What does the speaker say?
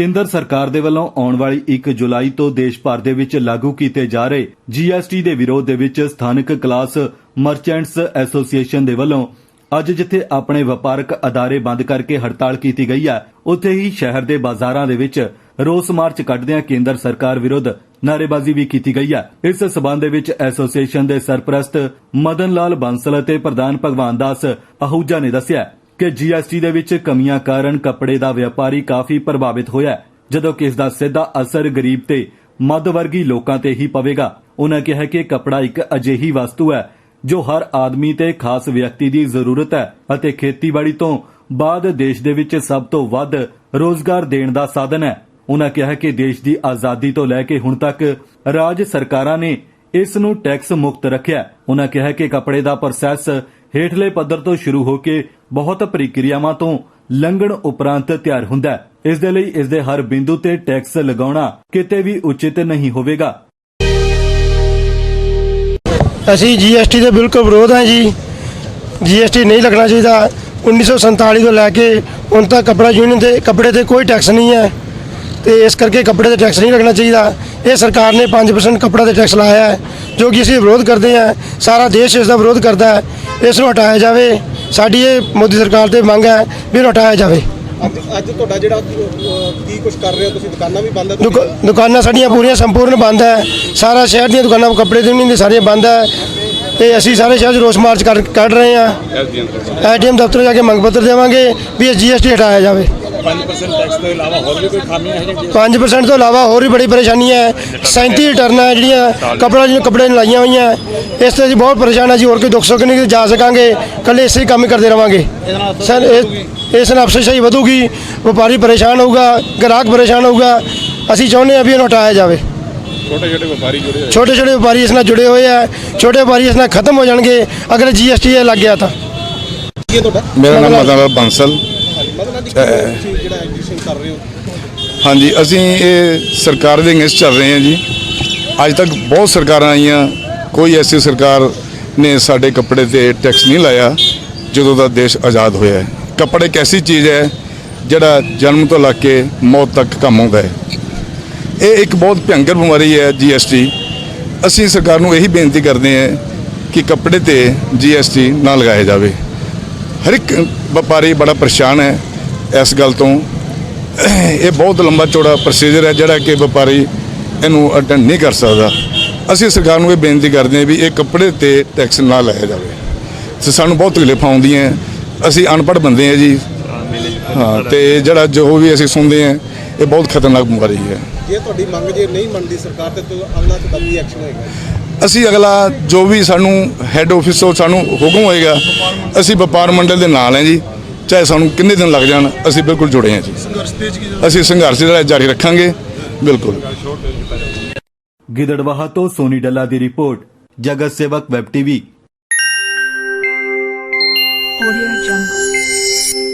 ਕੇਂਦਰ ਸਰਕਾਰ ਦੇ ਵੱਲੋਂ ਆਉਣ ਵਾਲੀ 1 ਜੁਲਾਈ ਤੋਂ ਦੇਸ਼ ਭਰ ਦੇ ਵਿੱਚ ਲਾਗੂ ਕੀਤੇ ਜਾ ਰਹੇ ਜੀਐਸਟੀ ਦੇ ਵਿਰੋਧ ਦੇ ਵਿੱਚ ਸਥਾਨਕ ਕਲਾਸ ਮਰਚੈਂਟਸ ਐਸੋਸੀਏਸ਼ਨ ਦੇ ਵੱਲੋਂ ਅੱਜ ਜਿੱਥੇ ਆਪਣੇ ਵਪਾਰਕ ਅਦਾਰੇ ਬੰਦ ਕਰਕੇ ਹੜਤਾਲ ਕੀਤੀ ਗਈ ਹੈ, ਉੱਥੇ ਹੀ ਸ਼ਹਿਰ ਦੇ ਬਾਜ਼ਾਰਾਂ ਦੇ ਵਿੱਚ ਰੋਸ ਮਾਰਚ ਕੱਢਦਿਆਂ ਕੇਂਦਰ ਸਰਕਾਰ ਵਿਰੁੱਧ ਨਾਅਰੇਬਾਜ਼ੀ ਵੀ ਕੀਤੀ ਗਈ ਹੈ। ਇਸ ਸਬੰਧ ਦੇ ਵਿੱਚ ਐਸੋਸੀਏਸ਼ਨ ਦੇ ਸਰਪ੍ਰਸਤ ਮਦਨ ਲਾਲ ਬਾਂਸਲ ਅਤੇ ਪ੍ਰਧਾਨ ਭਗਵਾਨ ਦਾਸ ਅਹੂਜਾ ਨੇ ਦੱਸਿਆ ਕਿ ਜੀਐਸਟੀ ਦੇ ਵਿੱਚ ਕਮੀਆਂ ਕਾਰਨ ਕੱਪੜੇ ਦਾ ਵਪਾਰੀ ਕਾਫੀ ਪ੍ਰਭਾਵਿਤ ਹੋਇਆ ਜਦੋਂ ਕਿ ਇਸ ਦਾ ਸਿੱਧਾ ਅਸਰ ਗਰੀਬ ਤੇ ਮੱਧ ਵਰਗੀ ਲੋਕਾਂ ਤੇ ਹੀ ਪਵੇਗਾ। ਉਹਨਾਂ ਕਿਹਾ ਕਿ ਕੱਪੜਾ ਇੱਕ ਅਜਿਹੀ ਵਸਤੂ ਹੈ, ਜੋ ਹਰ ਆਦਮੀ ਤੇ ਖਾਸ ਵਿਅਕਤੀ ਦੀ ਜ਼ਰੂਰਤ ਹੈ ਅਤੇ ਖੇਤੀਬਾੜੀ ਤੋਂ ਬਾਅਦ ਦੇਸ਼ ਦੇ ਵਿੱਚ ਸਭ ਤੋਂ ਵੱਧ ਰੋਜ਼ਗਾਰ ਦੇਣ ਦਾ ਸਾਧਨ ਹੈ। ਉਹਨਾਂ ਕਿਹਾ ਕਿ ਦੇਸ਼ ਦੀ ਆਜ਼ਾਦੀ ਤੋਂ ਲੈ ਕੇ ਹੁਣ ਤੱਕ ਰਾਜ ਸਰਕਾਰਾਂ ਨੇ ਇਸ ਨੂੰ ਟੈਕਸ ਮੁਕਤ ਰੱਖਿਆ ਉਹਨਾਂ ਕਿਹਾ ਕਿ ਕੱਪੜੇ ਦਾ ਪ੍ਰੋਸੈਸ ਹੇਠਲੇ ਪੱਧਰ ਤੋਂ ਸ਼ੁਰੂ ਹੋ ਕੇ ਬਹੁਤ ਪ੍ਰਕਿਰਿਆਵਾਂ ਤੋਂ ਲੰਘਣ ਉਪਰੰਤ ਤਿਆਰ ਹੁੰਦਾ ਹੈ। ਇਸ ਦੇ ਲਈ ਇਸ ਦੇ ਹਰ ਬਿੰਦੂ ਤੇ ਟੈਕਸ ਲਗਾਉਣਾ ਕਿਤੇ ਵੀ ਉਚਿਤ ਨਹੀਂ ਹੋਵੇਗਾ। ਅਸੀਂ ਜੀਐਸਟੀ ਦੇ ਬਿਲਕੁਲ ਵਿਰੋਧ ਹਾਂ ਜੀ। ਜੀਐਸਟੀ ਨਹੀਂ ਲੱਗਣਾ ਚਾਹੀਦਾ। 1947 ਤੋਂ ਲੈ ਕੇ ਹੁਣ ਤੱਕ ਕਪੜਾ ਯੂਨੀਅਨ ਦੇ ਕੱਪੜੇ ਤੇ ਕੋਈ ਟੈਕਸ ਨਹੀਂ ਹੈ। ਤੇ ਇਸ ਕਰਕੇ ਕੱਪੜੇ ਤੇ ਟੈਕਸ ਨਹੀਂ ਲੱਗਣਾ ਚਾਹੀਦਾ। ਇਹ ਸਰਕਾਰ ਨੇ 5% ਕੱਪੜਾ ਤੇ ਟੈਕਸ ਲਾਇਆ ਹੈ ਜੋ ਕਿ ਅਸੀਂ ਵਿਰੋਧ ਕਰਦੇ ਹਾਂ ਸਾਰਾ ਦੇਸ਼ ਇਸ ਦਾ ਵਿਰੋਧ ਕਰਦਾ ਹੈ ਇਸ ਨੂੰ ਹਟਾਇਆ ਜਾਵੇ ਸਾਡੀ ਇਹ ਮੋਦੀ ਸਰਕਾਰ ਤੇ ਮੰਗ ਹੈ ਵੀ ਇਹਨੂੰ ਹਟਾਇਆ ਜਾਵੇ। ਅੱਜ ਅੱਜ ਤੁਹਾਡਾ ਜਿਹੜਾ ਕੀ ਕੁਝ ਕਰ ਰਹੇ ਹੋ ਤੁਸੀਂ ਦੁਕਾਨਾਂ ਵੀ ਬੰਦ ਹੈ ਦੁਕਾ- ਦੁਕਾਨਾਂ ਸਾਡੀਆਂ ਪੂਰੀਆਂ ਸੰਪੂਰਨ ਬੰਦ ਹੈ ਸਾਰਾ ਸ਼ਹਿਰ ਦੀਆਂ ਦੁਕਾਨਾਂ ਕੱਪੜੇ ਦੀ ਦੀਆਂ ਸਾਰੀਆਂ ਬੰਦ ਹੈ ਤੇ ਅਸੀਂ ਸਾਰੇ ਸ਼ਹਿਰ 'ਚ ਰੋਸ ਮਾਰਚ ਕਰ ਕੱਢ ਰਹੇ ਹਾਂ। ਐਡੀਐਮ ਦਫ਼ਤਰ ਜਾ ਕੇ ਮੰਗ ਪੱਤਰ ਦੇਵਾਂਗੇ ਵੀ ਇਹ ਜੀਐਸਟੀ ਹਟਾਇਆ ਜਾਵੇ। 5% ਟੈਕਸ ਤੋਂ ਇਲਾਵਾ ਹੋਰ ਵੀ ਕੋਈ ਖਾਮੀਆਂ ਹੈ ਜਿਹੜੀਆਂ 5% ਤੋਂ ਇਲਾਵਾ ਹੋਰ ਵੀ ਬੜੀ ਪਰੇਸ਼ਾਨੀ ਹੈ। 37 ਰਿਟਰਨਾਂ ਹੈ ਜਿਹੜੀਆਂ ਕਪੜਾ ਜਿਹਨੂੰ ਕੱਪੜੇ ਨੂੰ ਲਾਈਆਂ ਹੋਈਆਂ। ਇਸ ਤੇ ਅਸੀਂ ਬਹੁਤ ਪਰੇਸ਼ਾਨ ਹਾਂ ਜੀ ਹੋਰ ਕੋਈ ਦੁੱਖ ਸੁੱਖ ਨਹੀਂ ਜਾ ਸਕਾਂਗੇ। ਕੱਲੇ ਇਸੇ ਕੰਮ ਹੀ ਕਰਦੇ ਰਵਾਂਗੇ। ਸਰ ਇਸ ਨਾਲ ਅਫਸਰਸ਼ਾਹੀ ਵਧੂਗੀ ਵਪਾਰੀ ਪਰੇਸ਼ਾਨ ਹੋਊਗਾ ਗ੍ਰਾਹਕ ਪਰੇਸ਼ਾਨ ਹੋਊਗਾ। ਅਸੀਂ ਚਾਹੁੰਦੇ ਹਾਂ ਵੀ ਇਹਨੂੰ ਹਟਾਇਆ ਜਾਵੇ। ਛੋਟੇ ਛੋਟੇ ਵਪਾਰੀ ਜੁੜੇ ਹੋਏ। ਛੋਟੇ ਛੋਟੇ ਵਪਾਰੀ ਇਸ ਨਾਲ ਜੁੜੇ ਹੋਏ ਆ। ਛੋਟੇ ਵਪਾਰੀ ਇਸ ਨਾਲ ਖਤਮ ਹੋ ਜਾਣਗੇ। ਅਗਰ ਜੀਐਸਟੀ ਲੱਗ ਗਿਆ ਤਾਂ ਕੀ ਹੈ ਤੁਹਾਡਾ ਮੇਰਾ ਨਾਮ ਮਦਨ ਬੰਸਲ। ਕਰ ਰਹੇ ਹੋ? ਹਾਂਜੀ, ਅਸੀਂ ਇਹ ਸਰਕਾਰ ਦੇ ਅਗੇਂਸਟ ਚੱਲ ਰਹੇ ਹਾਂ ਜੀ। ਅੱਜ ਤੱਕ ਬਹੁਤ ਸਰਕਾਰਾਂ ਆਈਆਂ। ਕੋਈ ਐਸੀ ਸਰਕਾਰ ਨੇ ਸਾਡੇ ਕੱਪੜੇ ਤੇ ਟੈਕਸ ਨਹੀਂ ਲਾਇਆ, ਜਦੋਂ ਦਾ ਦੇਸ਼ ਆਜ਼ਾਦ ਹੋਇਆ ਹੈ। ਕੱਪੜੇ ਇੱਕ ਐਸੀ ਚੀਜ਼ ਹੈ, ਜਿਹੜਾ ਜਨਮ ਤੋਂ ਲੱਗ ਕੇ ਮੌਤ ਤੱਕ ਕੰਮ ਆਉਂਦਾ ਹੈ। ਇਹ ਇੱਕ ਬਹੁਤ ਭਿਅੰਕਰ ਬਿਮਾਰੀ ਹੈ ਜੀਐਸਟੀ ਅਸੀਂ ਸਰਕਾਰ ਨੂੰ ਇਹੀ ਬੇਨਤੀ ਕਰਦੇ ਹਾਂ ਕਿ ਕੱਪੜੇ ਤੇ ਜੀਐਸਟੀ ਨਾ ਲਗਾਇਆ ਜਾਵੇ। ਹਰ ਇੱਕ ਵਪਾਰੀ ਬੜਾ ਪਰੇਸ਼ਾਨ ਹੈ ਇਸ ਗੱਲ ਤੋਂ। ਇਹ ਬਹੁਤ ਲੰਬਾ ਚੌੜਾ ਪ੍ਰੋਸੀਜਰ ਹੈ ਜਿਹੜਾ ਕਿ ਵਪਾਰੀ ਇਹਨੂੰ ਅਟੈਂਡ ਨਹੀਂ ਕਰ ਸਕਦਾ। ਅਸੀਂ ਸਰਕਾਰ ਨੂੰ ਇਹ ਬੇਨਤੀ ਕਰਦੇ ਹਾਂ ਵੀ ਇਹ ਕੱਪੜੇ ਤੇ ਟੈਕਸ ਨਾ ਲਾਇਆ ਜਾਵੇ। ਤੇ ਸਾਨੂੰ ਬਹੁਤ ਤਕਲੀਫਾਂ ਆਉਂਦੀਆਂ ਅਸੀਂ ਅਨਪੜ੍ਹ ਬੰਦੇ ਹਾਂ ਜੀ। ਹਾਂ ਤੇ ਜਿਹੜਾ ਜੋ ਵੀ ਅਸੀਂ ਸੁਣਦੇ ਹਾਂ ਇਹ ਬਹੁਤ ਖਤਰਨਾਕ ਬਿਮਾਰੀ ਹੈ। ਜੇ ਤੁਹਾਡੀ ਮੰਗ ਜੇ ਨਹੀਂ ਮੰਨਦੀ ਸਰਕਾਰ ਤੇ ਤਾਂ ਅਗਲਾ ਕਦਮ ਐਕਸ਼ਨ ਹੋਏਗਾ? ਅਸੀਂ ਅਗਲਾ ਜੋ ਵੀ ਸਾਨੂੰ ਹੈੱਡ ਆਫਿਸ ਤੋਂ ਸਾਨੂੰ ਹੁਕਮ ਹੋਏਗਾ ਅਸੀਂ ਵਪਾਰ ਮੰਡਲ ਦੇ ਨਾਲ ਹਾਂ ਜੀ। ਚਾਹੇ ਸਾਨੂੰ ਕਿੰਨੇ ਦਿਨ ਲੱਗ ਜਾਣ ਅਸੀਂ ਬਿਲਕੁਲ ਜੁੜੇ ਹਾਂ ਜੀ। ਅਸੀਂ ਸੰਘਰਸ਼ ਜਿਹੜਾ ਜਾਰੀ ਰੱਖਾਂਗੇ ਬਿਲਕੁਲ। ਗਿੱਦੜਵਾਹਾ ਤੋਂ ਸੋਨੀ ਡੱਲਾ ਦੀ ਰਿਪੋਰਟ ਜਗਤ ਸੇਵਕ ਵੈਬ ਟੀਵੀ। Audio Jungle.